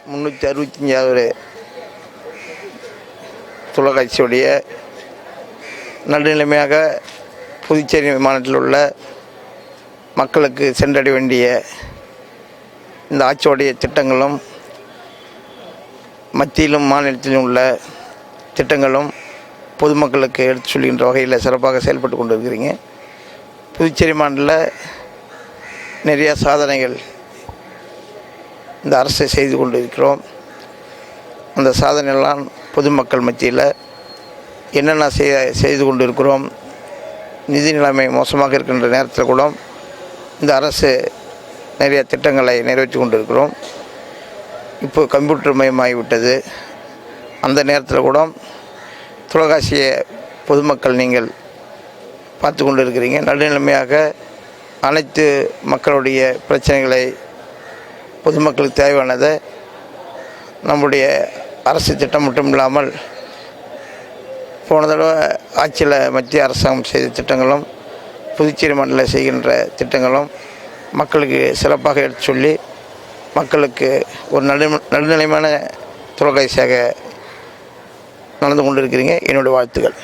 முந்நூற்றி அறுபத்தஞ்சாவது தொலைக்காட்சியுடைய நடுநிலைமையாக புதுச்சேரி மாநிலத்தில் உள்ள மக்களுக்கு சென்றடைய வேண்டிய இந்த ஆட்சியுடைய திட்டங்களும் மத்தியிலும் மாநிலத்திலும் உள்ள திட்டங்களும் பொதுமக்களுக்கு எடுத்து சொல்கின்ற வகையில் சிறப்பாக செயல்பட்டு கொண்டு இருக்கிறீங்க புதுச்சேரி மாநில நிறைய சாதனைகள் இந்த அரசை செய்து கொண்டு இருக்கிறோம் அந்த சாதனையெல்லாம் பொதுமக்கள் மத்தியில் என்னென்ன செய்ய செய்து கொண்டு இருக்கிறோம் நிதி நிலைமை மோசமாக இருக்கின்ற நேரத்தில் கூட இந்த அரசு நிறைய திட்டங்களை நிறைவேற்றி கொண்டிருக்கிறோம். இப்போ கம்ப்யூட்டர் மயமாகிவிட்டது. அந்த நேரத்தில் கூட தொலைக்காட்சியை பொதுமக்கள் நீங்கள் பார்த்து கொண்டு இருக்கிறீங்க நடுநிலைமையாக அனைத்து மக்களுடைய பிரச்சனைகளை பொதுமக்களுக்கு தேவையானதை நம்முடைய அரசு திட்டம் மட்டும் இல்லாமல் போன தடவை ஆட்சியில் மத்திய அரசாங்கம் செய்த திட்டங்களும் புதுச்சேரி மண்டல செய்கின்ற திட்டங்களும் மக்களுக்கு சிறப்பாக எடுத்து சொல்லி மக்களுக்கு ஒரு நடு நடுநிலைமான தொலைக்காட்சியாக நடந்து கொண்டிருக்கிறீங்க. என்னுடைய வாழ்த்துக்கள்.